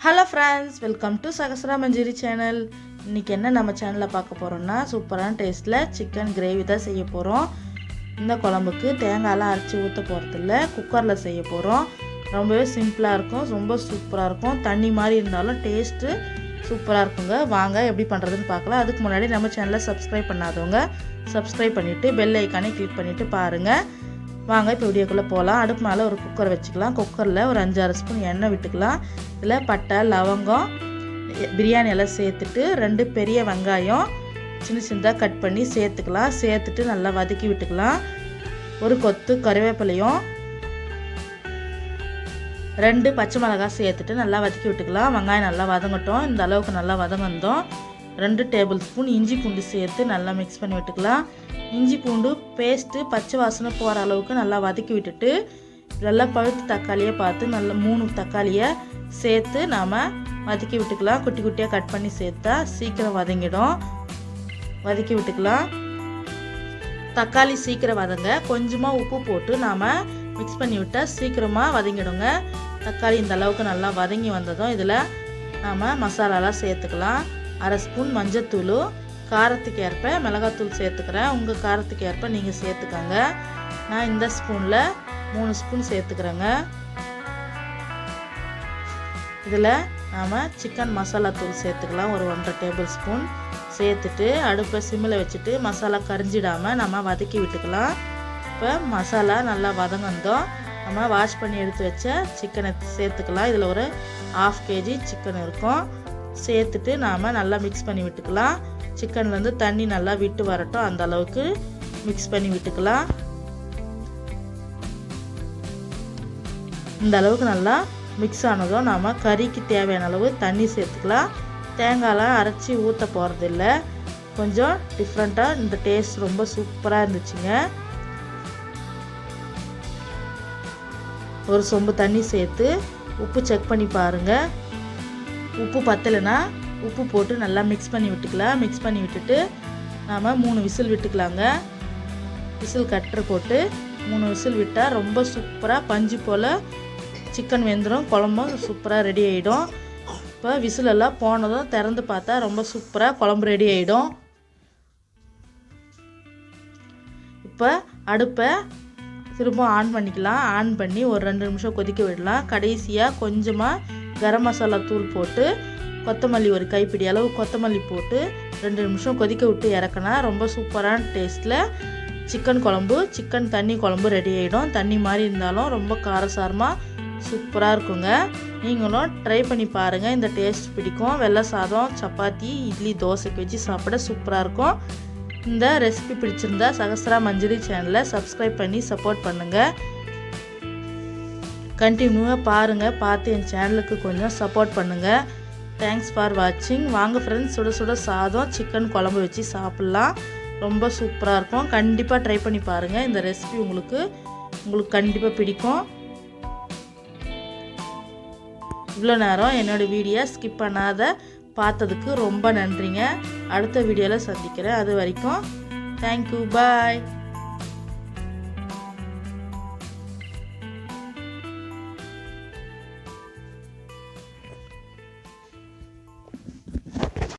Hello friends welcome to Sahasra Manjari channel இன்றைக்கி என்ன நம்ம சேனலில் பார்க்க போகிறோம்னா சூப்பரான டேஸ்ட்டில் சிக்கன் கிரேவி தான் செய்ய போகிறோம் இந்த குழம்புக்கு தேங்காயெல்லாம் அரைச்சி ஊற்ற போகிறதில்ல குக்கரில் செய்ய போகிறோம் ரொம்பவே சிம்பிளாக இருக்கும். ரொம்ப சூப்பராக இருக்கும். தண்ணி மாதிரி இருந்தாலும் டேஸ்ட்டு சூப்பராக இருக்குங்க. வாங்க எப்படி பண்ணுறதுன்னு பார்க்கலாம். அதுக்கு முன்னாடி நம்ம சேனலை சப்ஸ்கிரைப் பண்ணாதவங்க சப்ஸ்கிரைப் பண்ணிவிட்டு பெல் ஐக்கானே கிளிக் பண்ணிவிட்டு பாருங்கள் வாங்க இப்போ வீடியோக்குள்ளே போகலாம் அடுப்பு மேலே ஒரு குக்கர் வச்சுக்கலாம். குக்கரில் ஒரு அஞ்சாறு ஸ்பூன் எண்ணெய் விட்டுக்கலாம். இதில் பட்டை லவங்கம் பிரியாணி எல்லாம் சேர்த்துட்டு ரெண்டு பெரிய வெங்காயம் சின்ன சின்னதாக கட் பண்ணி சேர்த்துக்கலாம். சேர்த்துட்டு நல்லா வதக்கி விட்டுக்கலாம். ஒரு கொத்து கருவேப்பிலையும் ரெண்டு பச்சை மிளகாய் சேர்த்துட்டு நல்லா வதக்கி விட்டுக்கலாம். வெங்காயம் நல்லா வதங்கட்டும். இந்த அளவுக்கு நல்லா வதங்கந்தோம் ரெண்டு டேபிள் ஸ்பூன் இஞ்சி பூண்டு சேர்த்து நல்லா மிக்ஸ் பண்ணி விட்டுக்கலாம். இஞ்சி பூண்டு பேஸ்ட்டு பச்சை வாசனை போகிற அளவுக்கு நல்லா வதக்கி விட்டுட்டு நல்லா பழுத்து தக்காளியை பார்த்து நல்லா மூணு தக்காளியை சேர்த்து நாம் வதக்கி விட்டுக்கலாம். குட்டி குட்டியாக கட் பண்ணி சேர்த்தா சீக்கிரம் வதங்கிடும். வதக்கி விட்டுக்கலாம். தக்காளி சீக்கிரம் வதங்க. கொஞ்சமாக உப்பு போட்டு நாம் மிக்ஸ் பண்ணி விட்டால் சீக்கிரமாக வதங்கிடுங்க. தக்காளி இந்த அளவுக்கு நல்லா வதங்கி வந்ததும் இதில் நாம் மசாலாலாம் சேர்த்துக்கலாம். அரை ஸ்பூன் மஞ்சத்தூள் காரத்துக்கு ஏற்ப மிளகாத்தூள் சேர்த்துக்கிறேன். உங்கள் காரத்துக்கு ஏற்ப நீங்கள் சேர்த்துக்கோங்க. நான் இந்த ஸ்பூனில் மூணு ஸ்பூன் சேர்த்துக்கிறேங்க. இதில் நாம் சிக்கன் மசாலா தூள் சேர்த்துக்கலாம். ஒரு ஒன்றரை டேபிள் ஸ்பூன் சேர்த்துட்டு அடுப்பை சிம்மில் வச்சுட்டு மசாலா கரிஞ்சிடாமல் நம்ம வதக்கி விட்டுக்கலாம். இப்போ மசாலா நல்லா வதங்கந்தோம் நம்ம வாஷ் பண்ணி எடுத்து வச்ச சிக்கனை சேர்த்துக்கலாம். இதில் ஒரு ஆஃப் கேஜி சிக்கன் இருக்கும். சேர்த்துட்டு நாம் நல்லா மிக்ஸ் பண்ணி விட்டுக்கலாம். சிக்கன்லேருந்து தண்ணி நல்லா விட்டு வரட்டும். அந்த அளவுக்கு மிக்ஸ் பண்ணி விட்டுக்கலாம். இந்த அளவுக்கு நல்லா மிக்ஸ் ஆனதும் நாம் கறிக்கு தேவையான அளவு தண்ணி சேர்த்துக்கலாம். தேங்காயெலாம் அரைச்சி ஊற்ற போகிறதில்ல கொஞ்சம் டிஃப்ரெண்ட்டாக இந்த டேஸ்ட் ரொம்ப சூப்பராக இருந்துச்சுங்க. ஒரு சொம்பு தண்ணி சேர்த்து உப்பு செக் பண்ணி பாருங்கள் உப்பு பத்தலைன்னா உப்பு போட்டு நல்லா மிக்ஸ் பண்ணி விட்டுக்கலாம். மிக்ஸ் பண்ணி விட்டுட்டு நாம் மூணு விசில் விட்டுக்கலாங்க. விசில் கட்டர் போட்டு மூணு விசில் விட்டால் ரொம்ப சூப்பராக பஞ்சு போல் சிக்கன் வெந்துடும் குழம்பும் சூப்பராக ரெடி ஆகிடும் இப்போ விசிலெல்லாம் போனதும் திறந்து பார்த்தா ரொம்ப சூப்பராக குழம்பு ரெடி ஆகிடும் இப்போ அடுப்பை திரும்ப ஆன் பண்ணிக்கலாம். ஆன் பண்ணி ஒரு ரெண்டு நிமிஷம் கொதிக்க விடலாம். கடைசியாக கொஞ்சமாக கரம் மசாலா தூள் போட்டு கொத்தமல்லி ஒரு கைப்பிடி அளவு கொத்தமல்லி போட்டு ரெண்டு நிமிஷம் கொதிக்க விட்டு இறக்குனா ரொம்ப சூப்பரான டேஸ்ட்டில் சிக்கன் குழம்பு சிக்கன் தண்ணி குழம்பு ரெடி ஆகிடும் தண்ணி மாதிரி இருந்தாலும் ரொம்ப காரசாரமாக சூப்பராக இருக்குங்க. நீங்களும் ட்ரை பண்ணி பாருங்கள் இந்த டேஸ்ட் பிடிக்கும். வெள்ளை சாதம் சப்பாத்தி இட்லி தோசைக்கு வச்சு சாப்பிட சூப்பராக இருக்கும். இந்த ரெசிபி பிடிச்சிருந்தா சகஸ்ரா மஞ்சரி சேனலை சப்ஸ்கிரைப் பண்ணி சப்போர்ட் பண்ணுங்கள் கண்டினியூவாக பாருங்கள் பார்த்து என் சேனலுக்கு கொஞ்சம் சப்போர்ட் பண்ணுங்கள் தேங்க்ஸ் ஃபார் வாட்சிங் வாங்க ஃப்ரெண்ட்ஸ் சுட சுட சாதம் சிக்கன் குழம்பு வச்சு சாப்பிட்லாம். ரொம்ப சூப்பராக இருக்கும். கண்டிப்பாக ட்ரை பண்ணி பாருங்கள் இந்த ரெசிபி உங்களுக்கு உங்களுக்கு கண்டிப்பாக பிடிக்கும். இவ்வளோ நேரம் என்னோடய வீடியோ ஸ்கிப் பண்ணாத பார்த்ததுக்கு ரொம்ப நன்றிங்க. அடுத்த வீடியோவில் சந்திக்கிறேன். அது வரைக்கும் தேங்க்யூ பாய்